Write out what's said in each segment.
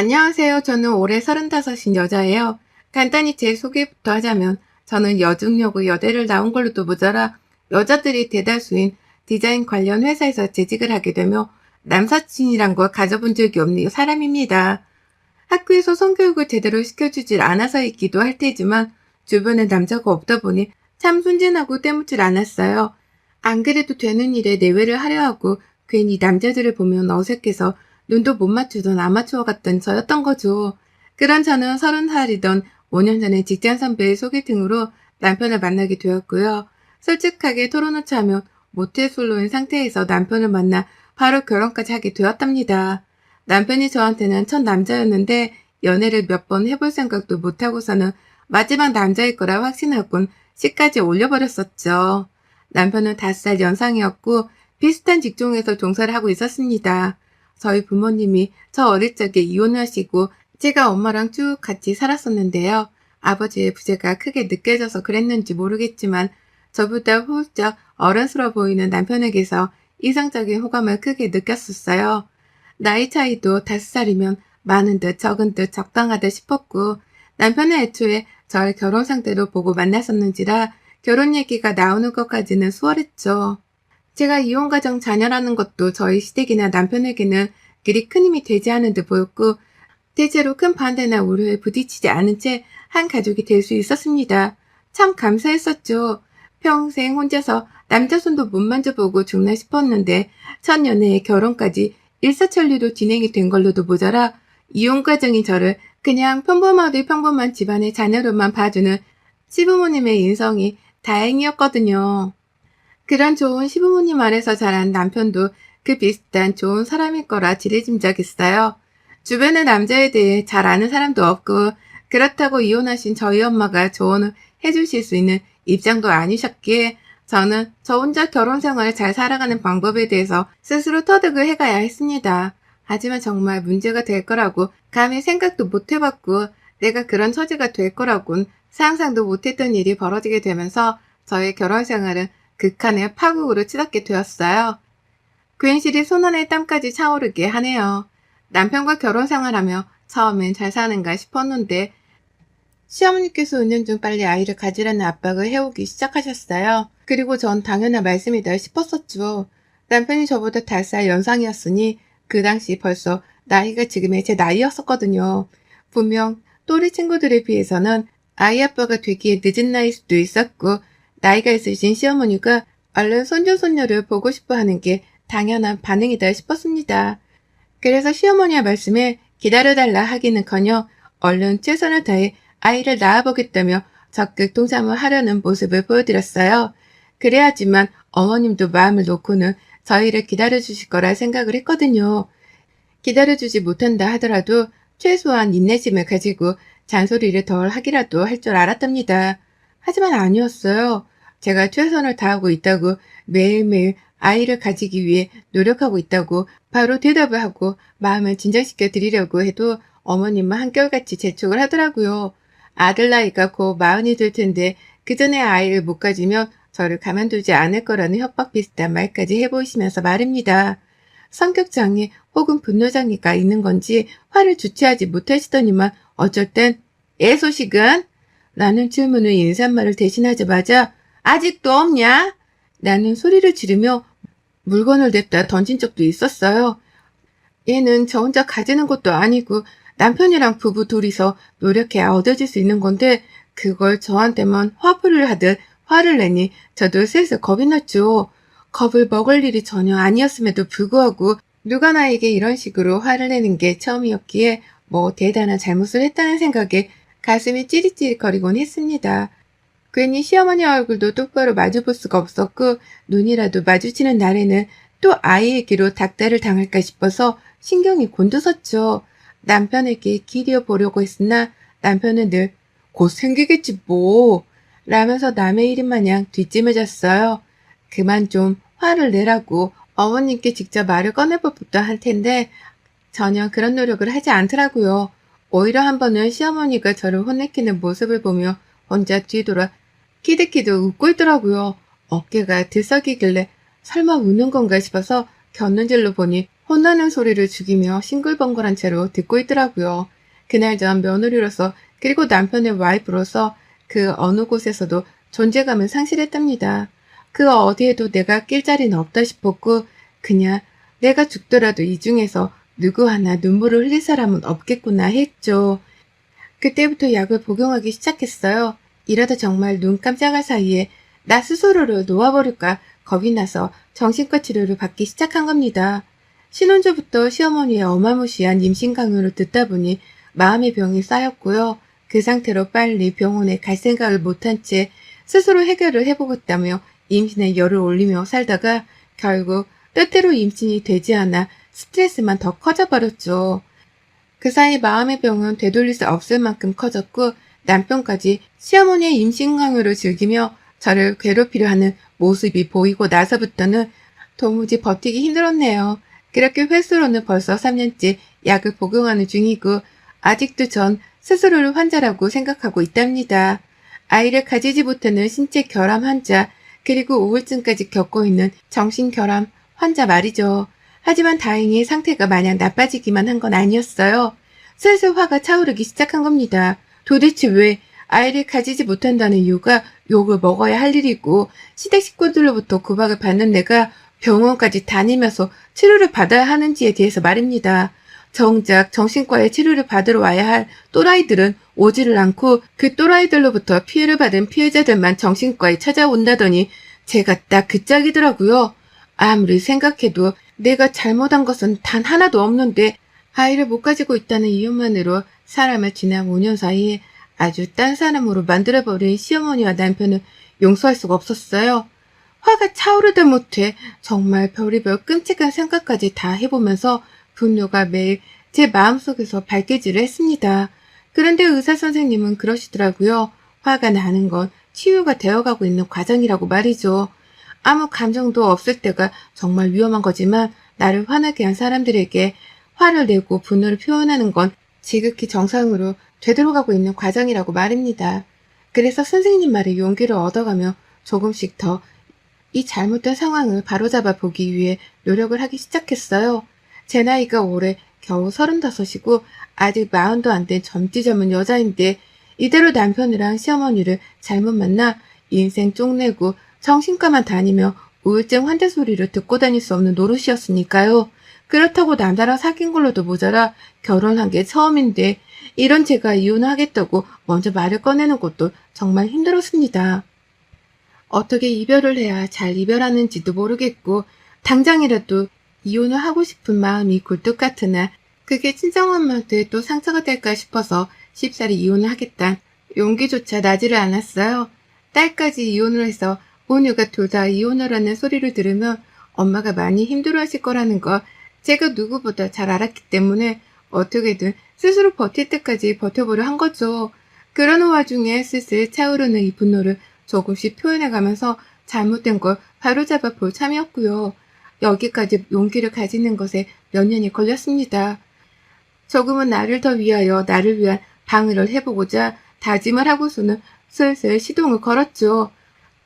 안녕하세요. 저는 올해 35인 여자예요. 간단히 제 소개부터 하자면 저는 여중여고 여대를 나온 걸로도 모자라 여자들이 대다수인 디자인 관련 회사에서 재직을 하게 되며 남사친이란 걸 가져본 적이 없는 사람입니다. 학교에서 성교육을 제대로 시켜주질 않아서이기도 할 테지만 주변에 남자가 없다 보니 참 순진하고 때묻질 않았어요. 안 그래도 되는 일에 내외를 하려 하고 괜히 남자들을 보면 어색해서 눈도 못 맞추던 아마추어 같던 저였던 거죠. 그런 저는 서른 살이던 5년 전에 직장 선배의 소개팅으로 남편을 만나게 되었고요. 솔직하게 토론을 하면 모태솔로인 상태에서 남편을 만나 바로 결혼까지 하게 되었답니다. 남편이 저한테는 첫 남자였는데 연애를 몇 번 해볼 생각도 못하고서는 마지막 남자일 거라 확신하곤 씨까지 올려버렸었죠. 남편은 5살 연상이었고 비슷한 직종에서 종사를 하고 있었습니다. 저희 부모님이 저 어릴 적에 이혼하시고 제가 엄마랑 쭉 같이 살았었는데요. 아버지의 부재가 크게 느껴져서 그랬는지 모르겠지만 저보다 훌쩍 어른스러워 보이는 남편에게서 이상적인 호감을 크게 느꼈었어요. 나이 차이도 다섯 살이면 많은 듯 적은 듯 적당하다 싶었고 남편은 애초에 절 결혼 상태로 보고 만났었는지라 결혼 얘기가 나오는 것까지는 수월했죠. 제가 이혼 가정 자녀라는 것도 저희 시댁이나 남편에게는 그리 큰 힘이 되지 않은 듯 보였고 대체로 큰 반대나 우려에 부딪히지 않은 채 한 가족이 될 수 있었습니다. 참 감사했었죠. 평생 혼자서 남자 손도 못 만져보고 죽나 싶었는데 첫 연애에 결혼까지 일사천리로 진행이 된 걸로도 모자라 이혼 과정이 저를 그냥 평범하되 평범한 집안의 자녀로만 봐주는 시부모님의 인성이 다행이었거든요. 그런 좋은 시부모님 아래서 자란 남편도 그 비슷한 좋은 사람일 거라 지레짐작했어요. 주변의 남자에 대해 잘 아는 사람도 없고 그렇다고 이혼하신 저희 엄마가 조언을 해주실 수 있는 입장도 아니셨기에 저는 저 혼자 결혼 생활을 잘 살아가는 방법에 대해서 스스로 터득을 해가야 했습니다. 하지만 정말 문제가 될 거라고 감히 생각도 못 해봤고 내가 그런 처지가 될 거라곤 상상도 못했던 일이 벌어지게 되면서 저의 결혼 생활은 극한의 파국으로 치닫게 되었어요. 괜시리 손안에 땀까지 차오르게 하네요. 남편과 결혼 생활하며 처음엔 잘 사는가 싶었는데 시어머니께서 은연 중 빨리 아이를 가지라는 압박을 해오기 시작하셨어요. 그리고 전 당연한 말씀이다 싶었었죠. 남편이 저보다 5살 연상이었으니 그 당시 벌써 나이가 지금의 제 나이였었거든요. 분명 또래 친구들에 비해서는 아이 아빠가 되기에 늦은 나이일 수도 있었고 나이가 있으신 시어머니가 얼른 손주 손녀를 보고 싶어 하는 게 당연한 반응이다 싶었습니다. 그래서 시어머니의 말씀에 기다려달라 하기는커녕 얼른 최선을 다해 아이를 낳아보겠다며 적극 동참을 하려는 모습을 보여드렸어요. 그래야지만 어머님도 마음을 놓고는 저희를 기다려주실 거라 생각을 했거든요. 기다려주지 못한다 하더라도 최소한 인내심을 가지고 잔소리를 덜 하기라도 할 줄 알았답니다. 하지만 아니었어요. 제가 최선을 다하고 있다고 매일매일 아이를 가지기 위해 노력하고 있다고 바로 대답을 하고 마음을 진정시켜 드리려고 해도 어머님은 한결같이 재촉을 하더라고요. 아들 나이가 곧 마흔이 될 텐데 그 전에 아이를 못 가지면 저를 가만두지 않을 거라는 협박 비슷한 말까지 해보시면서 말입니다. 성격장애 혹은 분노장애가 있는 건지 화를 주체하지 못하시더니만 어쩔 땐 애 소식은? 라는 질문을 인사말을 대신하자마자 아직도 없냐? 나는 소리를 지르며 물건을 냅다 던진 적도 있었어요. 얘는 저 혼자 가지는 것도 아니고 남편이랑 부부 둘이서 노력해야 얻어질 수 있는 건데 그걸 저한테만 화풀이를 하듯 화를 내니 저도 슬슬 겁이 났죠. 겁을 먹을 일이 전혀 아니었음에도 불구하고 누가 나에게 이런 식으로 화를 내는 게 처음이었기에 뭐 대단한 잘못을 했다는 생각에 가슴이 찌릿찌릿거리곤 했습니다. 괜히 시어머니 얼굴도 똑바로 마주볼 수가 없었고 눈이라도 마주치는 날에는 또 아이에게로 닥달을 당할까 싶어서 신경이 곤두섰죠. 남편에게 기리어 보려고 했으나 남편은 늘 곧 생기겠지 뭐 라면서 남의 일인 마냥 뒷짐을 졌어요. 그만 좀 화를 내라고 어머님께 직접 말을 꺼내볼 법도 할 텐데 전혀 그런 노력을 하지 않더라고요. 오히려 한 번은 시어머니가 저를 혼내키는 모습을 보며 혼자 뒤돌아 키득키득 웃고 있더라고요. 어깨가 들썩이길래 설마 우는 건가 싶어서 곁눈질로 보니 혼나는 소리를 죽이며 싱글벙글한 채로 듣고 있더라고요. 그날 전 며느리로서 그리고 남편의 와이프로서 그 어느 곳에서도 존재감을 상실했답니다. 그 어디에도 내가 낄 자리는 없다 싶었고 그냥 내가 죽더라도 이 중에서 누구 하나 눈물을 흘릴 사람은 없겠구나 했죠. 그때부터 약을 복용하기 시작했어요. 이러다 정말 눈 깜짝할 사이에 나 스스로를 놓아버릴까 겁이 나서 정신과 치료를 받기 시작한 겁니다. 신혼주부터 시어머니의 어마무시한 임신 강요를 듣다 보니 마음의 병이 쌓였고요. 그 상태로 빨리 병원에 갈 생각을 못한 채 스스로 해결을 해보겠다며 임신에 열을 올리며 살다가 결국 뜻대로 임신이 되지 않아 스트레스만 더 커져버렸죠. 그 사이 마음의 병은 되돌릴 수 없을 만큼 커졌고 남편까지 시어머니의 임신 강요를 즐기며 저를 괴롭히려 하는 모습이 보이고 나서부터는 도무지 버티기 힘들었네요. 그렇게 횟수로는 벌써 3년째 약을 복용하는 중이고 아직도 전 스스로를 환자라고 생각하고 있답니다. 아이를 가지지 못하는 신체 결함 환자 그리고 우울증까지 겪고 있는 정신 결함 환자 말이죠. 하지만 다행히 상태가 마냥 나빠지기만 한 건 아니었어요. 슬슬 화가 차오르기 시작한 겁니다. 도대체 왜 아이를 가지지 못한다는 이유가 욕을 먹어야 할 일이고 시댁 식구들로부터 구박을 받는 내가 병원까지 다니면서 치료를 받아야 하는지에 대해서 말입니다. 정작 정신과에 치료를 받으러 와야 할 또라이들은 오지를 않고 그 또라이들로부터 피해를 받은 피해자들만 정신과에 찾아온다더니 제가 딱 그 짝이더라고요. 아무리 생각해도 내가 잘못한 것은 단 하나도 없는데 아이를 못 가지고 있다는 이유만으로 사람을 지난 5년 사이에 아주 딴 사람으로 만들어버린 시어머니와 남편을 용서할 수가 없었어요. 화가 차오르다 못해 정말 별의별 끔찍한 생각까지 다 해보면서 분노가 매일 제 마음속에서 발개질을 했습니다. 그런데 의사 선생님은 그러시더라고요. 화가 나는 건 치유가 되어가고 있는 과정이라고 말이죠. 아무 감정도 없을 때가 정말 위험한 거지만 나를 화나게 한 사람들에게 화를 내고 분노를 표현하는 건 지극히 정상으로 되돌아가고 있는 과정이라고 말입니다. 그래서 선생님 말에 용기를 얻어가며 조금씩 더 이 잘못된 상황을 바로잡아 보기 위해 노력을 하기 시작했어요. 제 나이가 올해 겨우 서른다섯이고 아직 마흔도 안 된 젊디 젊은 여자인데 이대로 남편이랑 시어머니를 잘못 만나 인생 쪽내고 정신과만 다니며 우울증 환자 소리를 듣고 다닐 수 없는 노릇이었으니까요. 그렇다고 남자랑 사귄 걸로도 모자라 결혼한 게 처음인데 이런 제가 이혼하겠다고 먼저 말을 꺼내는 것도 정말 힘들었습니다. 어떻게 이별을 해야 잘 이별하는지도 모르겠고 당장이라도 이혼을 하고 싶은 마음이 굴뚝 같으나 그게 친정엄마한테 또 상처가 될까 싶어서 쉽사리 이혼을 하겠단 용기조차 나지를 않았어요. 딸까지 이혼을 해서 모녀가 둘 다 이혼을 하는 소리를 들으면 엄마가 많이 힘들어하실 거라는 거 제가 누구보다 잘 알았기 때문에 어떻게든 스스로 버틸 때까지 버텨보려 한 거죠. 그러는 와중에 슬슬 차오르는 이 분노를 조금씩 표현해가면서 잘못된 걸 바로잡아 볼 참이었고요. 여기까지 용기를 가지는 것에 몇 년이 걸렸습니다. 조금은 나를 더 위하여 나를 위한 방위를 해보고자 다짐을 하고서는 슬슬 시동을 걸었죠.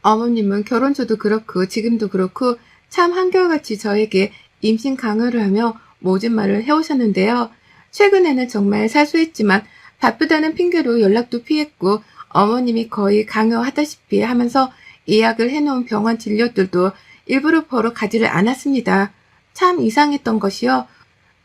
어머님은 결혼 전도 그렇고 지금도 그렇고 참 한결같이 저에게 임신 강요를 하며 모진 말을 해오셨는데요. 최근에는 정말 사소했지만 바쁘다는 핑계로 연락도 피했고 어머님이 거의 강요하다시피 하면서 예약을 해놓은 병원 진료들도 일부러 보러 가지를 않았습니다. 참 이상했던 것이요.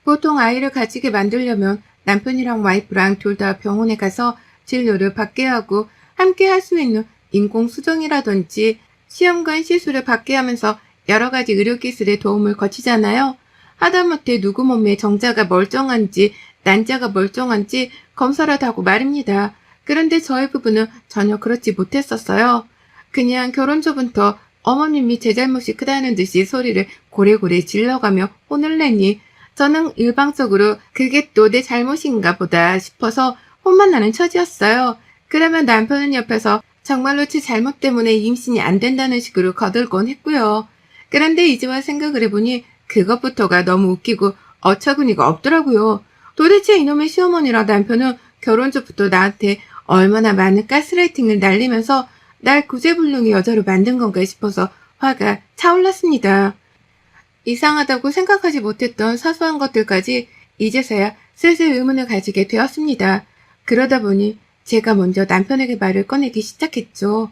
보통 아이를 가지게 만들려면 남편이랑 와이프랑 둘 다 병원에 가서 진료를 받게 하고 함께 할 수 있는 인공수정이라든지 시험관 시술을 받게 하면서 여러 가지 의료기술의 도움을 거치잖아요. 하다못해 누구 몸에 정자가 멀쩡한지 난자가 멀쩡한지 검사를 하고 말입니다. 그런데 저희 부부는 전혀 그렇지 못했었어요. 그냥 결혼 전부터 어머님이 제 잘못이 크다는 듯이 소리를 고래고래 질러가며 혼을 내니 저는 일방적으로 그게 또 내 잘못인가 보다 싶어서 혼만 나는 처지였어요. 그러면 남편은 옆에서 정말로 제 잘못 때문에 임신이 안 된다는 식으로 거들곤 했고요. 그런데 이제 와 생각을 해보니 그것부터가 너무 웃기고 어처구니가 없더라고요. 도대체 이놈의 시어머니랑 남편은 결혼 전부터 나한테 얼마나 많은 가스라이팅을 날리면서 날 구제불능의 여자로 만든 건가 싶어서 화가 차올랐습니다. 이상하다고 생각하지 못했던 사소한 것들까지 이제서야 슬슬 의문을 가지게 되었습니다. 그러다 보니 제가 먼저 남편에게 말을 꺼내기 시작했죠.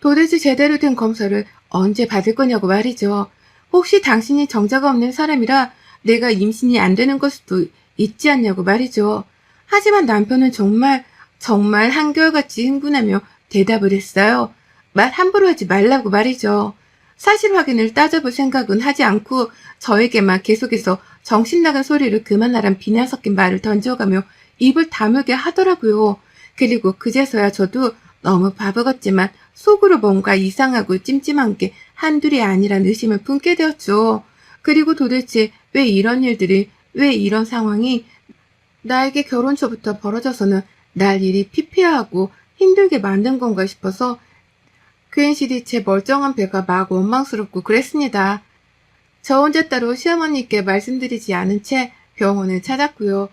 도대체 제대로 된 검사를 언제 받을 거냐고 말이죠. 혹시 당신이 정자가 없는 사람이라 내가 임신이 안 되는 걸 수도 있지 않냐고 말이죠. 하지만 남편은 정말 정말 한결같이 흥분하며 대답을 했어요. 말 함부로 하지 말라고 말이죠. 사실 확인을 따져볼 생각은 하지 않고 저에게만 계속해서 정신 나간 소리를 그만하란 비난 섞인 말을 던져가며 입을 다물게 하더라고요. 그리고 그제서야 저도 너무 바보 같지만 속으로 뭔가 이상하고 찜찜한 게 한둘이 아니란 의심을 품게 되었죠. 그리고 도대체 왜 이런 일들이, 왜 이런 상황이 나에게 결혼 초부터 벌어져서는 날 일이 피폐하고 힘들게 만든 건가 싶어서 괜시리 제 멀쩡한 배가 막 원망스럽고 그랬습니다. 저 혼자 따로 시어머니께 말씀드리지 않은 채 병원을 찾았고요.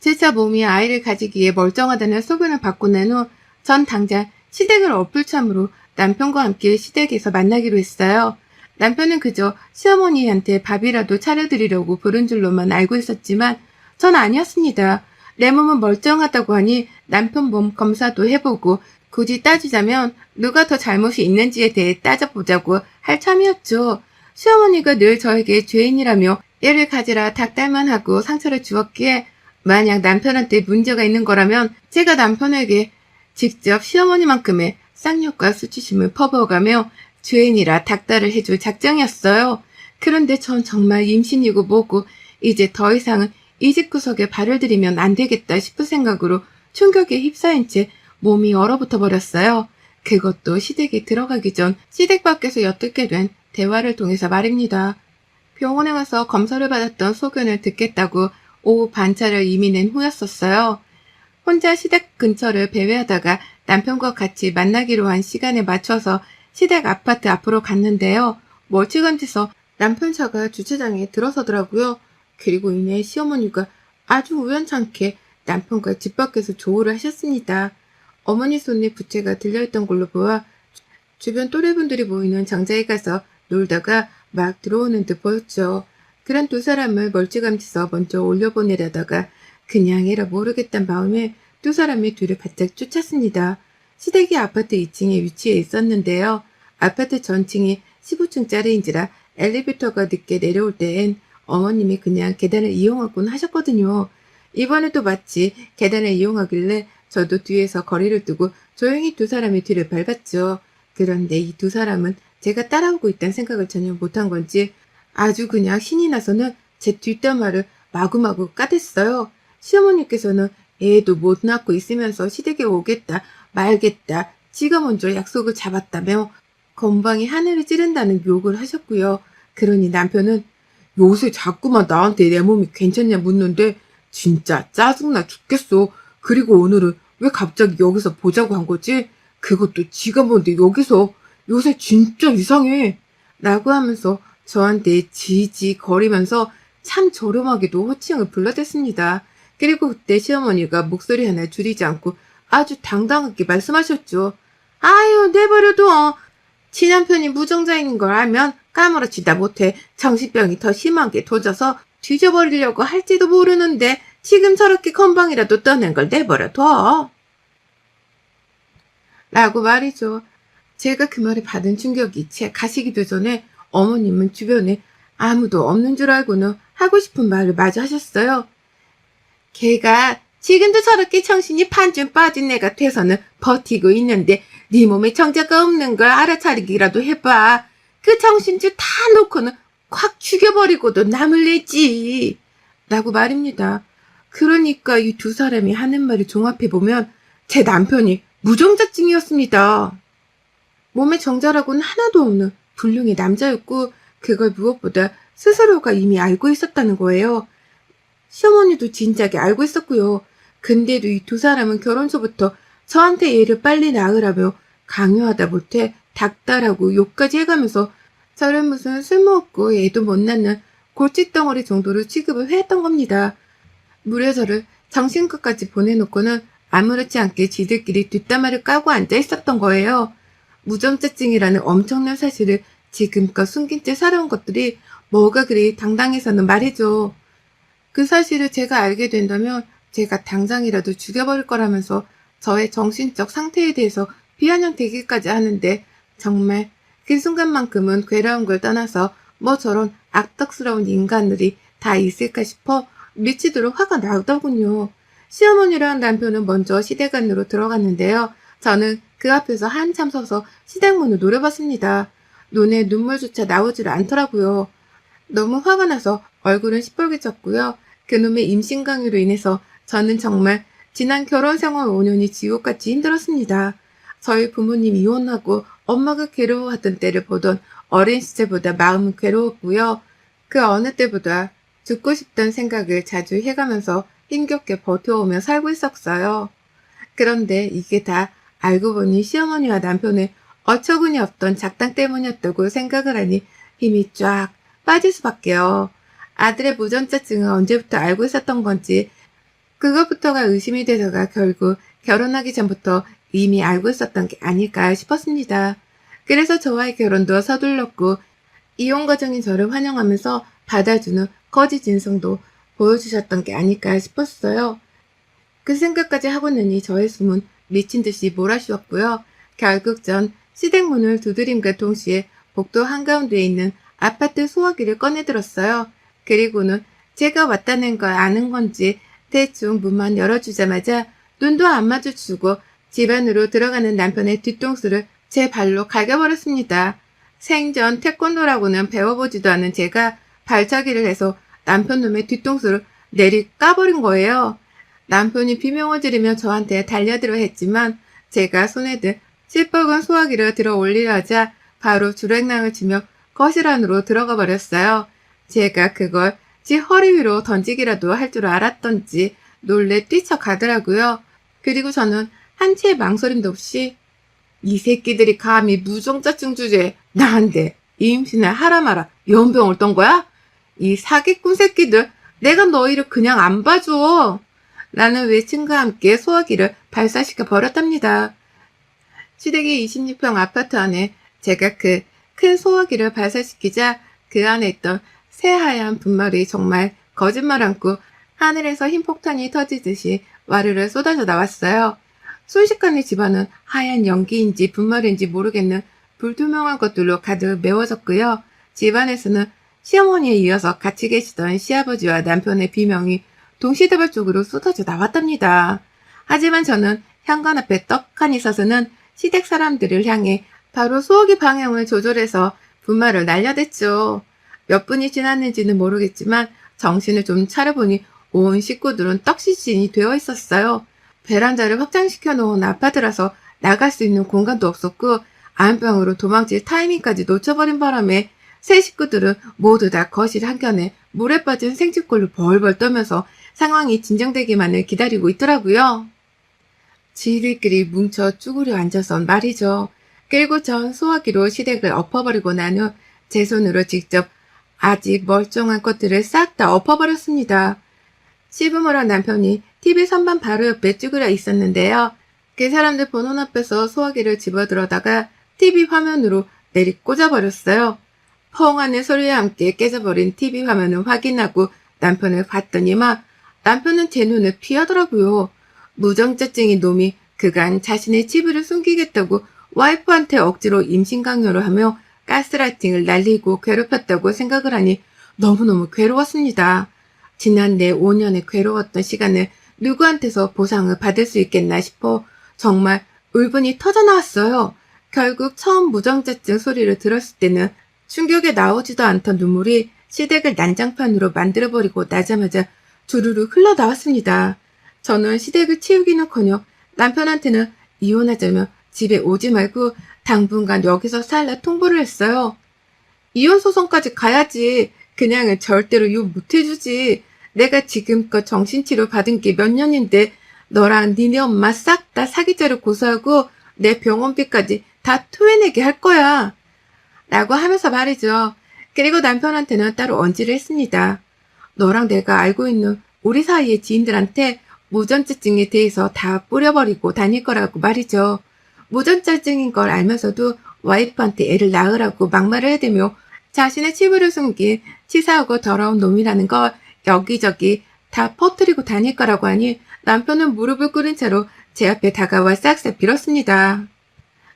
제차 몸이 아이를 가지기에 멀쩡하다는 소견을 받고 난 후 전 당장 시댁을 어플참으로 남편과 함께 시댁에서 만나기로 했어요. 남편은 그저 시어머니한테 밥이라도 차려드리려고 부른 줄로만 알고 있었지만 전 아니었습니다. 내 몸은 멀쩡하다고 하니 남편 몸 검사도 해보고 굳이 따지자면 누가 더 잘못이 있는지에 대해 따져보자고 할 참이었죠. 시어머니가 늘 저에게 죄인이라며 애를 가지라 닭달만 하고 상처를 주었기에 만약 남편한테 문제가 있는 거라면 제가 남편에게 직접 시어머니만큼의 쌍욕과 수치심을 퍼부어가며 죄인이라 닭달을 해줄 작정이었어요. 그런데 전 정말 임신이고 뭐고 이제 더 이상은 이 집 구석에 발을 들이면 안 되겠다 싶은 생각으로 충격에 휩싸인 채 몸이 얼어붙어 버렸어요. 그것도 시댁에 들어가기 전 시댁 밖에서 엿듣게 된 대화를 통해서 말입니다. 병원에 가서 검사를 받았던 소견을 듣겠다고 오후 반차를 이미 낸 후였었어요. 혼자 시댁 근처를 배회하다가 남편과 같이 만나기로 한 시간에 맞춰서 시댁 아파트 앞으로 갔는데요. 멀찌감치서 남편 차가 주차장에 들어서더라고요. 그리고 이내 시어머니가 아주 우연찮게 남편과 집 밖에서 조우를 하셨습니다. 어머니 손에 부채가 들려있던 걸로 보아 주변 또래분들이 모이는 장자에 가서 놀다가 막 들어오는 듯 보였죠. 그런 두 사람을 멀찌감치서 먼저 올려보내려다가 그냥 해라 모르겠단 마음에 두 사람의 뒤를 바짝 쫓았습니다. 시댁이 아파트 2층에 위치해 있었는데요. 아파트 전층이 15층짜리인지라 엘리베이터가 늦게 내려올 때엔 어머님이 그냥 계단을 이용하곤 하셨거든요. 이번에도 마치 계단을 이용하길래 저도 뒤에서 거리를 두고 조용히 두 사람의 뒤를 밟았죠. 그런데 이 두 사람은 제가 따라오고 있다는 생각을 전혀 못한 건지 아주 그냥 신이 나서는 제 뒷담화를 마구마구 까댔어요. 시어머니께서는 애도 못 낳고 있으면서 시댁에 오겠다 말겠다 지가 먼저 약속을 잡았다며 건방이 하늘을 찌른다는 욕을 하셨고요. 그러니 남편은 요새 자꾸만 나한테 내 몸이 괜찮냐 묻는데 진짜 짜증나 죽겠어. 그리고 오늘은 왜 갑자기 여기서 보자고 한 거지? 그것도 지가 뭔데 여기서 요새 진짜 이상해. 라고 하면서 저한테 지지 거리면서 참 저렴하게도 호칭을 불러댔습니다. 그리고 그때 시어머니가 목소리 하나 줄이지 않고 아주 당당하게 말씀하셨죠. 아유, 내버려둬. 친남편이 무정자인 걸 알면 까무러치다 못해 정신병이 더 심하게 도져서 뒤져버리려고 할지도 모르는데 지금 저렇게 건방이라도 떠낸 걸 내버려둬. 라고 말이죠. 제가 그 말에 받은 충격이 채 가시기도 전에 어머님은 주변에 아무도 없는 줄 알고는 하고 싶은 말을 마저 하셨어요. 걔가 지금도 저렇게 정신이 반쯤 빠진 애가 돼서는 버티고 있는데 네 몸에 정자가 없는 걸 알아차리기라도 해봐. 그 정신줄 다 놓고는 확 죽여버리고도 남을 내지. 라고 말입니다. 그러니까 이 두 사람이 하는 말을 종합해보면 제 남편이 무정자증이었습니다. 몸에 정자라고는 하나도 없는 불륜의 남자였고 그걸 무엇보다 스스로가 이미 알고 있었다는 거예요. 시어머니도 진작에 알고 있었고요. 근데도 이 두 사람은 결혼 초부터 저한테 애를 빨리 낳으라며 강요하다 못해 닥달하고 욕까지 해가면서 저를 무슨 쓸모없고 애도 못 낳는 골칫덩어리 정도로 취급을 해했던 겁니다. 무려 저를 정신과까지 보내놓고는 아무렇지 않게 지들끼리 뒷담화를 까고 앉아 있었던 거예요. 무정자증이라는 엄청난 사실을 지금껏 숨긴 채 살아온 것들이 뭐가 그리 당당해서는 말이죠. 그 사실을 제가 알게 된다면 제가 당장이라도 죽여버릴 거라면서 저의 정신적 상태에 대해서 비아냥 대기까지 하는데 정말 그 순간만큼은 괴로운 걸 떠나서 뭐 저런 악덕스러운 인간들이 다 있을까 싶어 미치도록 화가 나더군요. 시어머니랑 남편은 먼저 시댁안으로 들어갔는데요. 저는 그 앞에서 한참 서서 시댁문을 노려봤습니다. 눈에 눈물조차 나오질 않더라고요. 너무 화가 나서 얼굴은 시뻘개졌고요. 그놈의 임신 강요로 인해서 저는 정말 지난 결혼 생활 5년이 지옥같이 힘들었습니다. 저희 부모님 이혼하고 엄마가 괴로워하던 때를 보던 어린 시절보다 마음은 괴로웠고요. 그 어느 때보다 죽고 싶다는 생각을 자주 해가면서 힘겹게 버텨오며 살고 있었어요. 그런데 이게 다 알고 보니 시어머니와 남편의 어처구니 없던 작당 때문이었다고 생각을 하니 힘이 쫙 빠질 수밖에요. 아들의 무전자증은 언제부터 알고 있었던 건지 그것부터가 의심이 되다가 결국 결혼하기 전부터 이미 알고 있었던 게 아닐까 싶었습니다. 그래서 저와의 결혼도 서둘렀고 이혼 과정인 저를 환영하면서 받아주는 거짓 인성도 보여주셨던 게 아닐까 싶었어요. 그 생각까지 하고 나니 저의 숨은 미친 듯이 몰아쉬었고요. 결국 전 시댁문을 두드림과 동시에 복도 한가운데에 있는 아파트 소화기를 꺼내들었어요. 그리고는 제가 왔다는 걸 아는 건지 대충 문만 열어주자마자 눈도 안 마주치고 집 안으로 들어가는 남편의 뒤통수를 제 발로 갈겨버렸습니다. 생전 태권도라고는 배워보지도 않은 제가 발차기를 해서 남편 놈의 뒤통수를 내리 까버린 거예요. 남편이 비명을 지르며 저한테 달려들어 했지만 제가 손에 든 시뻘건 소화기를 들어 올리려 하자 바로 주랭랑을 치며 거실 안으로 들어가 버렸어요. 제가 그걸 지 허리 위로 던지기라도 할 줄 알았던지 놀래 뛰쳐가더라고요. 그리고 저는 한치의 망설임도 없이 이 새끼들이 감히 무정자증 주제에 나한테 임신을 하라 마라 연병을 떤 거야? 이 사기꾼 새끼들 내가 너희를 그냥 안 봐줘. 라는 외침과 함께 소화기를 발사시켜 버렸답니다. 시댁의 26평 아파트 안에 제가 그 큰 소화기를 발사시키자 그 안에 있던 새하얀 분말이 정말 거짓말 않고 하늘에서 흰 폭탄이 터지듯이 와르르 쏟아져 나왔어요. 순식간에 집안은 하얀 연기인지 분말인지 모르겠는 불투명한 것들로 가득 메워졌고요. 집안에서는 시어머니에 이어서 같이 계시던 시아버지와 남편의 비명이 동시다발적으로 쏟아져 나왔답니다. 하지만 저는 현관 앞에 떡하니 서서는 시댁 사람들을 향해 바로 소화기 방향을 조절해서 분말을 날려댔죠. 몇 분이 지났는지는 모르겠지만 정신을 좀 차려보니 온 식구들은 떡시신이 되어 있었어요. 베란다를 확장시켜 놓은 아파트라서 나갈 수 있는 공간도 없었고 안방으로 도망칠 타이밍까지 놓쳐버린 바람에 새 식구들은 모두 다 거실 한켠에 물에 빠진 생쥐꼴로 벌벌 떠면서 상황이 진정되기만을 기다리고 있더라고요. 지들끼리 뭉쳐 쭈그려 앉아선 말이죠. 그리고 전 소화기로 시댁을 엎어버리고 난 후 제 손으로 직접 아직 멀쩡한 것들을 싹 다 엎어버렸습니다. 시부모랑 남편이 TV 선반 바로 옆에 쭈그려 있었는데요. 그 사람들 보는 앞에서 소화기를 집어들어다가 TV 화면으로 내리 꽂아버렸어요. 펑 하는 소리와 함께 깨져버린 TV 화면을 확인하고 남편을 봤더니만 남편은 제 눈을 피하더라고요. 무정자증인 놈이 그간 자신의 치부를 숨기겠다고 와이프한테 억지로 임신 강요를 하며 가스라이팅을 날리고 괴롭혔다고 생각을 하니 너무너무 괴로웠습니다. 지난 내 5년의 괴로웠던 시간을 누구한테서 보상을 받을 수 있겠나 싶어 정말 울분이 터져나왔어요. 결국 처음 무정자증 소리를 들었을 때는 충격에 나오지도 않던 눈물이 시댁을 난장판으로 만들어버리고 나자마자 주르르 흘러나왔습니다. 저는 시댁을 치우기는커녕 남편한테는 이혼하자며 집에 오지 말고 당분간 여기서 살라 통보를 했어요. 이혼 소송까지 가야지. 그냥은 절대로 욕 못해주지. 내가 지금껏 정신치료 받은 게 몇 년인데 너랑 니네 엄마 싹 다 사기죄로 고소하고 내 병원비까지 다 토해내게 할 거야. 라고 하면서 말이죠. 그리고 남편한테는 따로 언지를 했습니다. 너랑 내가 알고 있는 우리 사이의 지인들한테 무전자증에 대해서 다 뿌려버리고 다닐 거라고 말이죠. 무전자증인 걸 알면서도 와이프한테 애를 낳으라고 막말을 해대며 자신의 치부를 숨긴 치사하고 더러운 놈이라는 걸 여기저기 다 퍼뜨리고 다닐 거라고 하니 남편은 무릎을 꿇은 채로 제 앞에 다가와 싹싹 빌었습니다.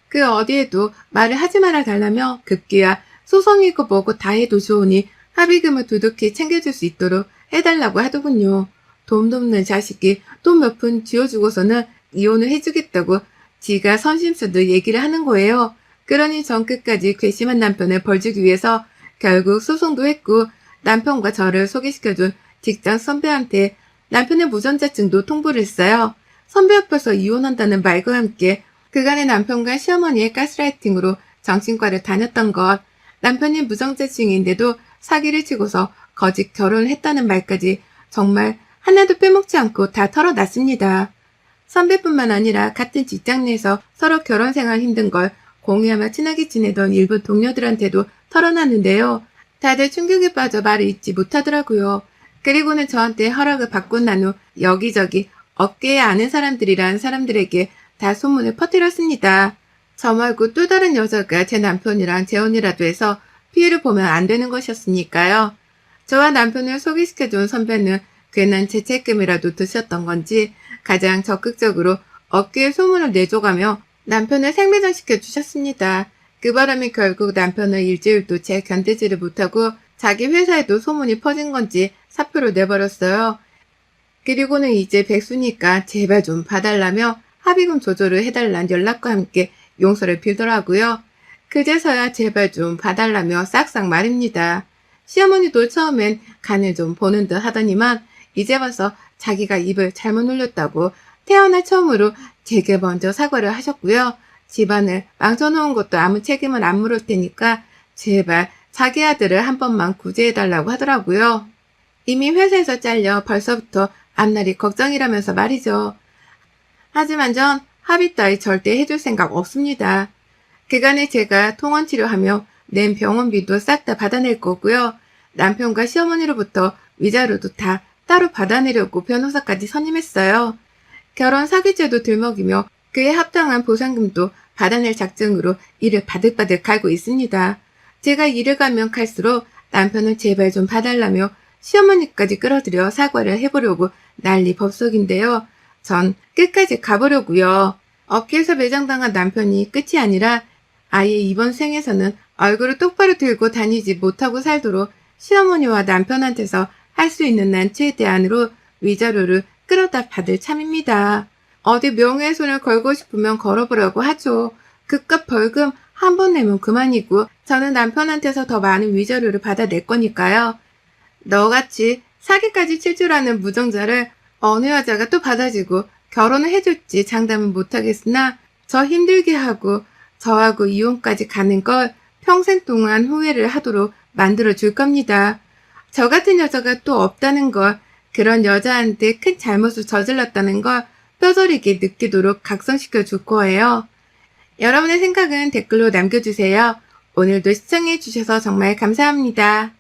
그 어디에도 말을 하지 말아 달라며 급기야 소송이고 뭐고 다 해도 좋으니 합의금을 두둑히 챙겨줄 수 있도록 해달라고 하더군요. 돈 돕는 자식이 돈 몇 푼 쥐어주고서는 이혼을 해주겠다고 지가 선심수도 얘기를 하는 거예요. 그러니 전 끝까지 괘씸한 남편을 벌주기 위해서 결국 소송도 했고 남편과 저를 소개시켜준 직장 선배한테 남편의 무전자증도 통보를 했어요. 선배 옆에서 이혼한다는 말과 함께 그간의 남편과 시어머니의 가스라이팅으로 정신과를 다녔던 것, 남편이 무정자증인데도 사기를 치고서 거짓 결혼을 했다는 말까지 정말 하나도 빼먹지 않고 다 털어놨습니다. 선배뿐만 아니라 같은 직장 내에서 서로 결혼 생활 힘든 걸 공유하며 친하게 지내던 일부 동료들한테도 털어놨는데요. 다들 충격에 빠져 말을 잇지 못하더라고요. 그리고는 저한테 허락을 받고 난 후 여기저기 어깨에 아는 사람들이란 사람들에게 다 소문을 퍼뜨렸습니다. 저 말고 또 다른 여자가 제 남편이랑 재혼이라도 해서 피해를 보면 안 되는 것이었으니까요. 저와 남편을 소개시켜준 선배는 괜한 죄책감이라도 드셨던 건지 가장 적극적으로 어깨에 소문을 내줘가며 남편을 생매장시켜 주셨습니다. 그 바람에 결국 남편은 일주일도 제 견디지를 못하고 자기 회사에도 소문이 퍼진 건지 사표를 내버렸어요. 그리고는 이제 백수니까 제발 좀 봐달라며 합의금 조절을 해달란 연락과 함께 용서를 빌더라고요. 그제서야 제발 좀 봐달라며 싹싹 말입니다. 시어머니도 처음엔 간을 좀 보는 듯 하더니만 이제 와서 자기가 입을 잘못 눌렸다고 태어나 처음으로 제게 먼저 사과를 하셨고요. 집안을 망쳐놓은 것도 아무 책임은 안 물을 테니까 제발 자기 아들을 한 번만 구제해달라고 하더라고요. 이미 회사에서 잘려 벌써부터 앞날이 걱정이라면서 말이죠. 하지만 전 합의 따위 절대 해줄 생각 없습니다. 그간에 제가 통원 치료하며 낸 병원비도 싹 다 받아낼 거고요. 남편과 시어머니로부터 위자료도 다 따로 받아내려고 변호사까지 선임했어요. 결혼 사기죄도 들먹이며 그에 합당한 보상금도 받아낼 작정으로 이를 바득바득 갈고 있습니다. 제가 일을 가면 갈수록 남편은 제발 좀 봐달라며 시어머니까지 끌어들여 사과를 해보려고 난리 법석인데요. 전 끝까지 가보려고요. 어깨에서 매장당한 남편이 끝이 아니라 아예 이번 생에서는 얼굴을 똑바로 들고 다니지 못하고 살도록 시어머니와 남편한테서 할 수 있는 난 최대한으로 위자료를 끌어다 받을 참입니다. 어디 명예훼손을 걸고 싶으면 걸어보라고 하죠. 그깟 벌금 한 번 내면 그만이고 저는 남편한테서 더 많은 위자료를 받아낼 거니까요. 너같이 사기까지 칠 줄 아는 무정자를 어느 여자가 또 받아주고 결혼을 해줄지 장담은 못하겠으나 저 힘들게 하고 저하고 이혼까지 가는 걸 평생 동안 후회를 하도록 만들어 줄 겁니다. 저 같은 여자가 또 없다는 걸, 그런 여자한테 큰 잘못을 저질렀다는 걸 뼈저리게 느끼도록 각성시켜 줄 거예요. 여러분의 생각은 댓글로 남겨주세요. 오늘도 시청해 주셔서 정말 감사합니다.